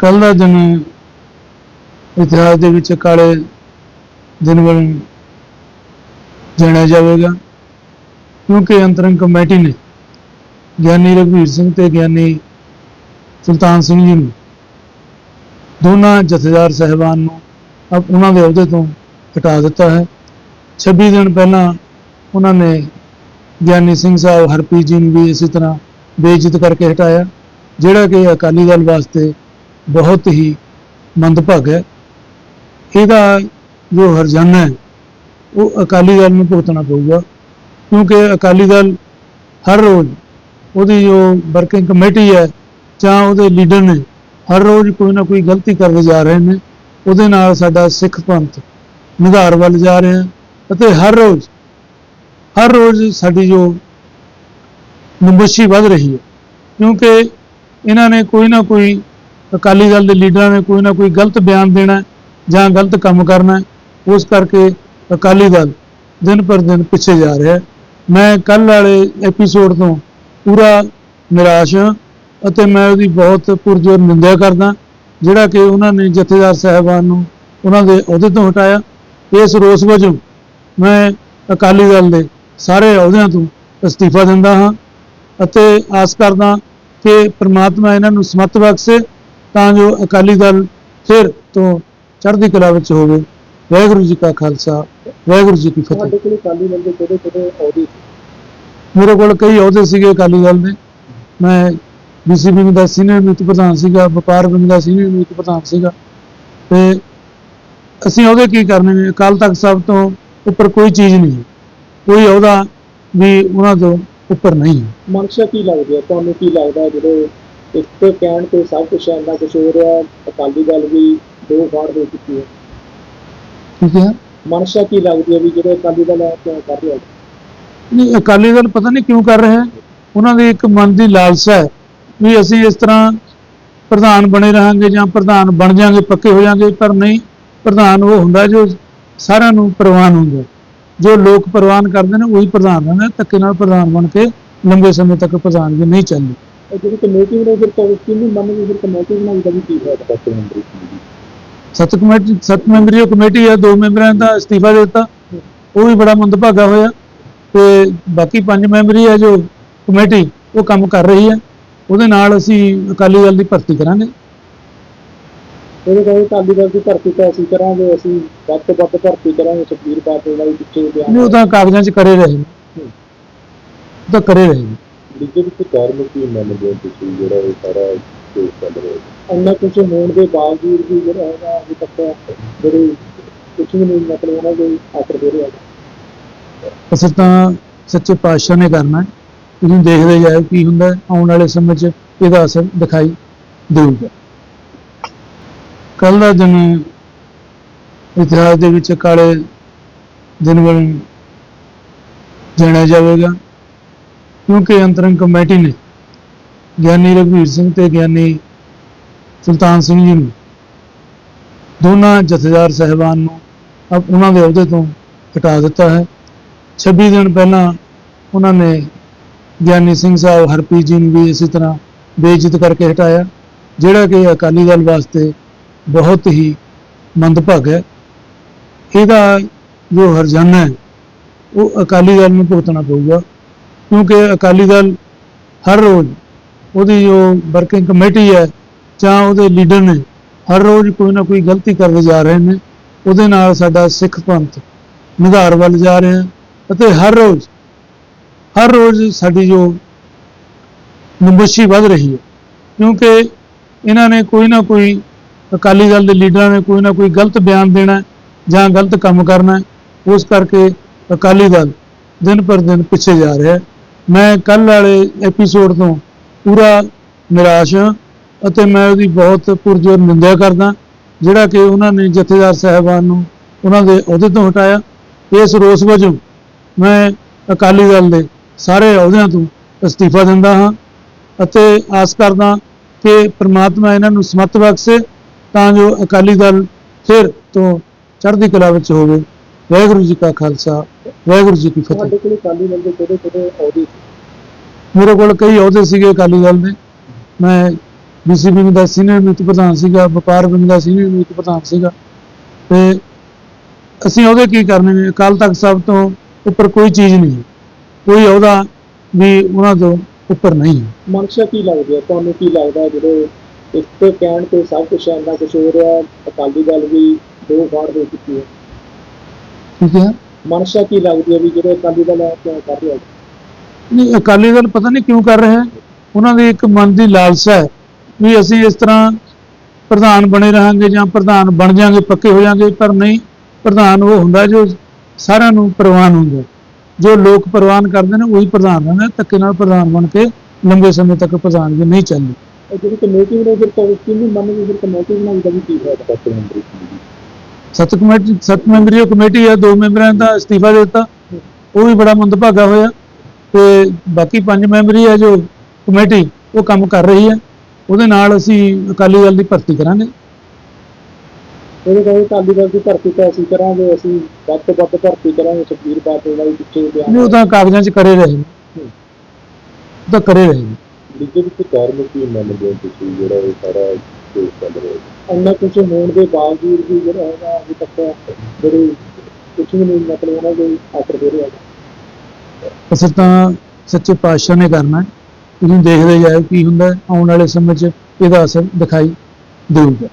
ਕੱਲ ਦਾ ਦਿਨ ਇਤਿਹਾਸ ਦੇ ਵਿੱਚ ਕਾਲੇ ਦਿਨ ਵਜੋਂ ਜਾਣਿਆ ਜਾਵੇਗਾ, ਕਿਉਂਕਿ ਅੰਤਰੰਗ ਕਮੇਟੀ ਨੇ ਗਿਆਨੀ ਰਘਵੀਰ ਸਿੰਘ ਤੇ ਗਿਆਨੀ ਸੁਲਤਾਨ ਸਿੰਘ ਜੀ ਨੂੰ ਦੋਨਾਂ ਜਥੇਦਾਰ ਸਹਿਬਾਨ ਨੂੰ ਅਬ ਉਹਨਾਂ ਦੇ ਅਹੁਦੇ ਤੋਂ ਹਟਾ ਦਿੱਤਾ ਹੈ। 26 ਦਿਨ ਪਹਿਲਾਂ ਉਹਨਾਂ ਨੇ ਗਿਆਨੀ ਸਿੰਘ ਸਾਹਿਬ ਹਰਪ੍ਰੀਤ ਜੀ ਨੂੰ ਵੀ ਇਸੇ ਤਰ੍ਹਾਂ ਬੇਇੱਜ਼ਤ ਕਰਕੇ ਹਟਾਇਆ, ਜਿਹੜਾ ਕਿ ਅਕਾਲੀ ਦਲ ਵਾਸਤੇ ਬਹੁਤ ਹੀ ਮੰਦਭਾਗ ਹੈ। ਇਹਦਾ ਜੋ ਹਰਜਾਨਾ ਹੈ, ਉਹ ਅਕਾਲੀ ਦਲ ਨੂੰ ਭੁਗਤਣਾ ਪਊਗਾ। ਕਿਉਂਕਿ ਅਕਾਲੀ ਦਲ ਹਰ ਰੋਜ਼ ਉਹਦੀ ਜੋ ਵਰਕਿੰਗ ਕਮੇਟੀ ਹੈ ਜਾਂ ਉਹਦੇ ਲੀਡਰ ਨੇ ਹਰ ਰੋਜ਼ ਕੋਈ ਨਾ ਕੋਈ ਗਲਤੀ ਕਰਦੇ ਜਾ ਰਹੇ ਨੇ। ਉਹਦੇ ਨਾਲ ਸਾਡਾ ਸਿੱਖ ਪੰਥ ਨਿਧਾਰ ਵੱਲ ਜਾ ਰਿਹਾ ਅਤੇ ਹਰ ਰੋਜ਼ ਹਰ ਰੋਜ਼ ਸਾਡੀ ਜੋ ਨਮਸ਼ੀ ਵੱਧ ਰਹੀ ਹੈ। ਕਿਉਂਕਿ ਇਹਨਾਂ ਨੇ ਕੋਈ ਨਾ ਕੋਈ ਅਕਾਲੀ ਦਲ ਦੇ ਲੀਡਰਾਂ ਨੇ ਕੋਈ ਨਾ ਕੋਈ ਗਲਤ ਬਿਆਨ ਦੇਣਾ ਜਾਂ ਗਲਤ ਕੰਮ ਕਰਨਾ ਉਸ ਕਰਕੇ ਅਕਾਲੀ ਦਲ ਦਿਨ ਪਰ ਦਿਨ ਪਿੱਛੇ ਜਾ ਰਿਹਾ ਹੈ। ਮੈਂ ਕੱਲ ਵਾਲੇ ਐਪੀਸੋਡ ਤੋਂ ਪੂਰਾ ਨਿਰਾਸ਼ ਹਾਂ ਅਤੇ ਮੈਂ ਉਹਦੀ ਬਹੁਤ ਪੁਰਜੋਰ ਨਿੰਦਿਆ ਕਰਦਾ ਜਿਹੜਾ ਕਿ ਉਹਨਾਂ ਨੇ ਜਥੇਦਾਰ ਸਾਹਿਬਾਨ ਨੂੰ ਉਹਨਾਂ ਦੇ ਅਹੁਦੇ ਤੋਂ ਹਟਾਇਆ। ਇਸ ਰੋਸ ਵਜੋਂ ਮੈਂ ਅਕਾਲੀ ਦਲ ਦੇ ਸਾਰੇ ਅਹੁਦਿਆਂ ਤੋਂ ਅਸਤੀਫਾ ਦਿੰਦਾ ਹਾਂ ਅਤੇ ਆਸ ਕਰਦਾ ਕਿ ਪ੍ਰਮਾਤਮਾ ਇਹਨਾਂ ਨੂੰ ਸਮਤ ਬਖਸ਼ੇ ਤਾਂ ਜੋ ਅਕਾਲੀ ਦਲ ਫਿਰ ਤੋਂ ਚੜ੍ਹਦੀ ਕਲਾ ਵਿੱਚ ਹੋਵੇ। ਵਾਹਿਗੁਰੂ ਜੀ ਕਾ ਖਾਲਸਾ ਵਾਹਿਗੁਰੂ ਜੀ ਕੀ ਫਤਿਹ। ਤੁਹਾਡੇ ਕੋਲ ਅਕਾਲੀ ਦਲ ਦੇ ਕਿਹੜੇ ਕਿਹੜੇ ਅਹੁਦੇ ਸੀ? ਮੇਰੇ ਕੋਲ ਕਈ ਅਹੁਦੇ ਸੀਗੇ ਅਕਾਲੀ ਦਲ ਦੇ। ਮੈਂ ਬੀਸੀ ਵਿੰਗ ਦਾ ਸੀਨੀਅਰ ਮੀਤ ਪ੍ਰਧਾਨ ਸੀਗਾ ਵਪਾਰ ਵਿੰਗ ਦਾ ਸੀਨੀਅਰ ਮੀਤ ਪ੍ਰਧਾਨ ਸੀਗਾ। ਤੇ ਅਸੀਂ ਅਹੁਦੇ ਕੀ ਕਰਨੇ ਨੇ? ਅਕਾਲ ਤਖਤ ਸਾਹਿਬ ਤੋਂ ਉੱਪਰ ਕੋਈ ਚੀਜ਼ ਨਹੀਂ ਹੈ। ਕੋਈ ਅਹੁਦਾ ਵੀ ਉਹਨਾਂ ਤੋਂ ਉੱਪਰ ਨਹੀਂ ਹੈ। ਮਨਸ਼ਾ ਕੀ ਲੱਗਦੀ ਹੈ? ਤੁਹਾਨੂੰ ਕੀ ਲੱਗਦਾ ਜਦੋਂ ਇੱਕ ਤੇ ਕਹਿਣ ਤੇ ਸਭ ਕੁਝ ਇੰਨਾ ਕੁਝ ਹੋ ਰਿਹਾ ਅਕਾਲੀ ਦਲ ਵੀ ਦੋ ਫਾੜ ਦੇ ਚੁੱਕੀ ਹੈ। ਠੀਕ ਹੈ। ਮਨਸ਼ਾ ਕੀ ਲੱਗਦੀ ਹੈ ਵੀ ਜਿਹੜੇ ਅਕਾਲੀ ਦਲ ਹੈ ਕਿਉਂ ਕਰ ਰਿਹਾ ਨਹੀਂ ਅਕਾਲੀ ਦਲ ਪਤਾ ਨਹੀਂ ਕਿਉਂ ਕਰ ਰਹੇ ਹੈ। ਉਹਨਾਂ ਦੀ ਇੱਕ ਮਨ ਦੀ ਲਾਲਸਾ ਹੈ ਵੀ ਅਸੀਂ ਇਸ ਤਰ੍ਹਾਂ ਪ੍ਰਧਾਨ ਬਣੇ ਰਹਾਂਗੇ ਜਾਂ ਪ੍ਰਧਾਨ ਬਣ ਜਾਾਂਗੇ ਪੱਕੇ ਹੋ ਜਾਾਂਗੇ ਪਰ ਨਹੀਂ ਪ੍ਰਧਾਨ ਉਹ ਹੁੰਦਾ ਜੋ ਸਾਰਿਆਂ ਨੂੰ ਪ੍ਰਵਾਨ ਹੁੰਦਾ। ਜੋ ਲੋਕ ਪ੍ਰਵਾਨ ਕਰਦੇ ਨੇ ਉਹੀ ਪ੍ਰਧਾਨ ਰਹਿੰਦਾ ਧੱਕੇ ਨਾਲ ਪ੍ਰਧਾਨ ਬਣ ਕੇ ਲੰਬੇ ਸਮੇਂ ਤੱਕ ਪ੍ਰਧਾਨਗੀ ਨਹੀਂ ਚੱਲਦੀ। ਜਿਹੜੀ ਕਮੇਟੀ ਨੇ ਫਿਰ ਤੋਂ ਕਿੰਨੀ ਮੰਨ ਵੀ ਫਿਰ ਕਮੇਟੀ ਬਣਾਈ ਦਾ ਵੀ ਕੀ ਹੈ ਡਾਕਟਰ ਮੰਤਰੀ ਸੱਤ ਕਮੇਟੀ ਸੱਤ ਮੈਂਬਰੀ ਕਮੇਟੀ ਹੈ ਦੋ ਮੈਂਬਰਾਂ ਦਾ ਅਸਤੀਫਾ ਦੇ ਦਿੱਤਾ। ਉਹ ਵੀ ਬੜਾ ਮੰਦਭਾਗਾ ਹੋਇਆ ਤੇ ਬਾਕੀ ਪੰਜ ਮੈਂਬਰੀ ਹੈ ਜੋ ਕਮੇਟੀ ਉਹ ਕੰਮ ਕਰ ਰਹੀ ਹੈ ਉਹਦੇ ਨਾਲ ਅਸੀਂ ਅਕਾਲੀ ਦਲ ਦੀ ਭਰਤੀ ਕਰਾਂਗੇ। ਉਹਦੇ ਕਹਿੰਦੇ ਅਕਾਲੀ ਦਲ ਦੀ ਭਰਤੀ ਤਾਂ ਅਸੀਂ ਕਰਾਂਗੇ ਅਸੀਂ ਵੱਧ ਤੋਂ ਵੱਧ ਭਰਤੀ ਕਰਾਂਗੇ ਸੁਖਬੀਰ ਬਾਦਲ ਦਾ ਵੀ ਪਿੱਛੇ ਬਿਆਨ ਨਹੀਂ ਉਹ ਤਾਂ ਕਾਗਜ਼ਾਂ 'ਚ ਕਰੇ ਰਹੇ ਨੇ। ਤਾਂ ਕਰੇ ਰਹੇ ਨੇ। ਬੀਜੇਪੀ ਤੇ ਕਾਰਨ ਕੀ ਮੰਨਦੇ ਹੋ ਤੁਸੀਂ ਜਿਹੜਾ ਇਹ ਸਾਰਾ ਕੇਸ ਚੱਲ ਰਿਹਾ ਹੈ? ਇੰਨਾ ਕੁਝ ਹੋਣ ਦੇ ਬਾਵਜੂਦ ਵੀ ਜਿਹੜਾ ਹੈਗਾ ਅਜੇ ਤੱਕ ਜਿਹੜੇ ਕੁਝ ਵੀ ਨਹੀਂ ਮਤਲਬ ਉਹਨਾਂ ਦੇ ਆਸਰ ਦੇ ਰਿਹਾ ਅਸੀਂ ਤਾਂ ਸੱਚੇ ਪਾਤਸ਼ਾਹ ਨੇ ਕਰਨਾ ਹੈ। ਦੇਖਦੇ ਜਾਓ ਕੀ ਹੁੰਦਾ ਆਉਣ ਵਾਲੇ ਸਮੇਂ 'ਚ ਇਹਦਾ ਅਸਰ ਦਿਖਾਈ ਦੇਊਗਾ। ਕੱਲ ਦਾ ਦਿਨ ਇਤਿਹਾਸ ਦੇ ਵਿੱਚ ਕਾਲੇ ਦਿਨ ਵਜੋਂ ਜਾਣਿਆ ਜਾਵੇਗਾ। ਕਿਉਂਕਿ ਅੰਤਰੰਗ ਕਮੇਟੀ ਨੇ ਗਿਆਨੀ ਰਘਵੀਰ ਸਿੰਘ ਤੇ ਗਿਆਨੀ ਸੁਲਤਾਨ ਸਿੰਘ ਜੀ ਨੂੰ ਦੋਨਾਂ ਜਥੇਦਾਰ ਸਹਿਬਾਨ ਨੂੰ ਅਬ ਉਹਨਾਂ ਦੇ ਅਹੁਦੇ ਤੋਂ ਹਟਾ ਦਿੱਤਾ ਹੈ। 26 ਦਿਨ ਪਹਿਲਾਂ ਉਹਨਾਂ ਨੇ ਗਿਆਨੀ ਸਿੰਘ ਸਾਹਿਬ ਹਰਪ੍ਰੀਤ ਜੀ ਨੂੰ ਵੀ ਇਸੇ ਤਰ੍ਹਾਂ ਬੇਇੱਜ਼ਤ ਕਰਕੇ ਹਟਾਇਆ, ਜਿਹੜਾ ਕਿ ਅਕਾਲੀ ਦਲ ਵਾਸਤੇ ਬਹੁਤ ਹੀ ਮੰਦਭਾਗ ਹੈ। ਇਹਦਾ ਜੋ ਹਰਜਾਨਾ ਹੈ, ਉਹ ਅਕਾਲੀ ਦਲ ਨੂੰ ਭੁਗਤਣਾ ਪਊਗਾ। ਕਿਉਂਕਿ ਅਕਾਲੀ ਦਲ ਹਰ ਰੋਜ਼ ਉਹਦੀ ਜੋ ਵਰਕਿੰਗ ਕਮੇਟੀ ਹੈ ਜਾਂ ਉਹਦੇ ਲੀਡਰ ਨੇ ਹਰ ਰੋਜ਼ ਕੋਈ ਨਾ ਕੋਈ ਗਲਤੀ ਕਰਦੇ ਜਾ ਰਹੇ ਨੇ, ਉਹਦੇ ਨਾਲ ਸਾਡਾ ਸਿੱਖ ਪੰਥ ਨਿਧਾਰ ਵੱਲ ਜਾ ਰਿਹਾ ਅਤੇ ਹਰ ਰੋਜ਼ ਹਰ ਰੋਜ਼ ਸਾਡੀ ਜੋ ਨਮਸ਼ੀ ਵੱਧ ਰਹੀ ਹੈ। ਕਿਉਂਕਿ ਇਹਨਾਂ ਨੇ ਕੋਈ ਨਾ ਕੋਈ ਅਕਾਲੀ ਦਲ ਦੇ ਲੀਡਰਾਂ ਨੇ ਕੋਈ ਨਾ ਕੋਈ ਗਲਤ ਬਿਆਨ ਦੇਣਾ ਜਾਂ ਗਲਤ ਕੰਮ ਕਰਨਾ ਉਸ ਕਰਕੇ ਅਕਾਲੀ ਦਲ ਦਿਨ ਪਰ ਦਿਨ ਪਿੱਛੇ ਜਾ ਰਿਹਾ ਹੈ। ਮੈਂ ਕੱਲ ਵਾਲੇ ਐਪੀਸੋਡ ਤੋਂ ਪੂਰਾ ਨਿਰਾਸ਼ ਹਾਂ ਅਤੇ ਮੈਂ ਉਹਦੀ ਬਹੁਤ ਪੁਰਜੋਰ ਨਿੰਦਿਆ ਕਰਦਾ, ਜਿਹੜਾ ਕਿ ਉਹਨਾਂ ਨੇ ਜਥੇਦਾਰ ਸਾਹਿਬਾਨ ਨੂੰ ਉਹਨਾਂ ਦੇ ਅਹੁਦੇ ਤੋਂ ਹਟਾਇਆ। ਇਸ ਰੋਸ ਵਜੋਂ ਮੈਂ ਅਕਾਲੀ ਦਲ ਦੇ ਸਾਰੇ ਅਹੁਦਿਆਂ ਤੋਂ ਅਸਤੀਫਾ ਦਿੰਦਾ ਹਾਂ ਅਤੇ ਆਸ ਕਰਦਾ ਕਿ ਪ੍ਰਮਾਤਮਾ ਇਹਨਾਂ ਨੂੰ ਸਮਤ ਬਖਸ਼ੇ ਤਾਂ ਜੋ ਅਕਾਲੀ ਦਲ ਫਿਰ ਤੋਂ ਚੜ੍ਹਦੀ ਕਲਾ ਵਿੱਚ ਹੋਵੇ। ਵਾਹਿਗੁਰੂ ਜੀ ਕਾ ਖਾਲਸਾ। ਵਾਹਿਗੁਰੂ ਜੀ ਕੀ ਫਤਿਹ। ਤੁਹਾਡੇ ਕੋਲ ਅਕਾਲੀ ਦਲ ਦੇ ਕਿਹੜੇ ਕਿਹੜੇ ਅਹੁਦੇ ਸੀ? ਮੇਰੇ ਕੋਲ ਕਈ ਅਹੁਦੇ ਸੀਗੇ ਅਕਾਲੀ ਦਲ ਦੇ। ਮੈਂ ਵਿੰਗ ਦਾ ਸੀਨੀਅਰ ਮੀਤ ਪ੍ਰਧਾਨ ਸੀਗਾ ਵਪਾਰ ਵਿੰਗ ਦਾ ਸੀਨੀਅਰ ਮੀਤ ਪ੍ਰਧਾਨ ਸੀਗਾ। ਤੇ ਅਸੀਂ ਉਹਦੇ ਕੀ ਕਰਨੇ ਨੇ? ਅਕਾਲ ਤਖਤ ਸਾਹਿਬ ਤੋਂ ਉੱਪਰ ਕੋਈ ਚੀਜ਼ ਨਹੀਂ ਹੈ। ਕੋਈ ਉਹਦਾ ਵੀ ਉਹਨਾਂ ਤੋਂ ਉੱਪਰ ਨਹੀਂ ਹੈ। ਮਨਸ਼ਾ ਕੀ ਲੱਗਦੀ ਹੈ? ਤੁਹਾਨੂੰ ਕੀ ਲੱਗਦਾ ਹੈ ਜਿਹੜੇ ਇੱਕ ਤੇ ਕਹਿਣ ਤੇ ਸਭ ਕੁਝ ਇੰਨਾ ਕੁਝ ਹੋ ਰਿਹਾ ਅਕਾਲੀ ਦਲ ਵੀ ਦੋ ਵਾਰ ਦੇ ਚੁੱਕੀ ਹੈ? ਠੀਕ ਹੈ। ਮਨਸ਼ਾ ਕੀ ਲੱਗਦੀ ਹੈ ਵੀ ਜਿਹੜੇ ਅਕਾਲੀ ਦਲ ਹੈ ਕਿਉਂ ਕਰ ਰਿਹਾ ਹੈ? ਨਹੀਂ ਅਕਾਲੀ ਦਲ ਪਤਾ ਨਹੀਂ ਕਿਉਂ ਕਰ ਰਿਹਾ ਹੈ? ਉਹਨਾਂ ਦੀ ਇੱਕ ਮਨ ਦੀ ਲਾਲਸਾ ਹੈ ਵੀ ਅਸੀਂ ਇਸ ਤਰ੍ਹਾਂ ਪ੍ਰਧਾਨ ਬਣੇ ਰਹਾਂਗੇ ਜਾਂ ਪ੍ਰਧਾਨ ਬਣ ਜਾਾਂਗੇ ਪੱਕੇ ਹੋ ਜਾਾਂਗੇ ਪਰ ਨਹੀਂ ਪ੍ਰਧਾਨ ਉਹ ਹੁੰਦਾ ਜੋ ਸਾਰਿਆਂ ਨੂੰ ਪ੍ਰਵਾਨ ਹੁੰਦਾ ਜੋ ਲੋਕ ਪ੍ਰਵਾਨ ਕਰਦੇ ਨੇ ਉਹੀ ਪ੍ਰਧਾਨ ਰਹਿੰਦਾ ਧੱਕੇ ਨਾਲ ਪ੍ਰਧਾਨ ਬਣ ਕੇ ਲੰਬੇ ਸਮੇਂ ਤੱਕ ਪ੍ਰਧਾਨ ਵੀ ਨਹੀਂ ਚੱਲਦੀ। ਇਹ ਜਿਹੜੀ ਕਮੇਟੀ ਨੇ ਫਿਰ ਤਾਂ ਕਿੰਨੀ ਮੰਨ ਵੀ ਫਿਰ ਕਮੇਟੀ ਬਣਾਈ ਦਾ ਵੀ ਕੀ ਹੈ? ਤੱਕ ਮੰਤਰੀ ਸੱਤ ਕਮੇਟੀ ਸੱਤ ਮੈਂਬਰੀ ਕਮੇਟੀ ਹੈ ਦੋ ਮੈਂਬਰਾਂ ਦਾ ਅਸਤੀਫਾ ਦੇ ਦਿੱਤਾ। ਉਹ ਵੀ ਬੜਾ ਮੰਦਭਾਗਾ ਹੋਇਆ। ਤੇ ਬਾਕੀ ਪੰਜ ਮੈਂਬਰੀ ਹੈ ਜੋ ਕਮੇਟੀ ਉਹ ਕੰਮ ਕਰ ਰਹੀ ਹੈ ਉਹਦੇ ਨਾਲ ਅਸੀਂ ਅਕਾਲੀ ਦਲ ਦੀ ਭਰਤੀ ਕਰਾਂਗੇ। ਉਹਦੇ ਕਹਿੰਦੇ ਅਕਾਲੀ ਦਲ ਦੀ ਭਰਤੀ ਤਾਂ ਅਸੀਂ ਕਰਾਂਗੇ ਅਸੀਂ ਵੱਧ ਤੋਂ ਵੱਧ ਭਰਤੀ ਕਰਾਂਗੇ ਸੁਖਬੀਰ ਬਾਦਲ ਦਾ ਵੀ ਪਿੱਛੇ ਬਿਆਨ ਨਹੀਂ ਉਹ ਤਾਂ ਕਾਗਜ਼ਾਂ 'ਚ ਕਰੇ ਰਹੇ ਨੇ। ਉਹ ਤਾਂ ਕਰੇ ਰਹੇ ਨੇ। ਬੀਜੇਪੀ ਦੇ ਕਾਰਨ ਕੀ ਮੰਨਦੇ ਹੋ ਤੁਸੀਂ ਜਿਹੜਾ ਇਹ ਸਾਰਾ ਕੇਸ ਚੱਲ ਰਿਹਾ ਹੈ ਇੰਨਾ ਕੁਝ ਹੋਣ ਦੇ ਬਾਵਜੂਦ ਵੀ ਜਿਹੜਾ ਹੈਗਾ ਅਜੇ ਤੱਕ ਜਿਹੜੇ ਕੁਝ ਵੀ ਨਹੀਂ, ਮਤਲਬ ਉਹਨਾਂ ਦੇ ਆਸਰ ਦੇ ਰਿਹਾ ਅਸਰ ਤਾਂ ਸੱਚੇ ਪਾਤਸ਼ਾਹ ਨੇ ਕਰਨਾ ਹੈ। ਤੁਸੀਂ ਦੇਖਦੇ ਜਾਓ ਕੀ ਹੁੰਦਾ ਹੈ। ਆਉਣ ਵਾਲੇ ਸਮੇਂ 'ਚ ਇਹਦਾ ਅਸਰ ਦਿਖਾਈ ਦੇਊਗਾ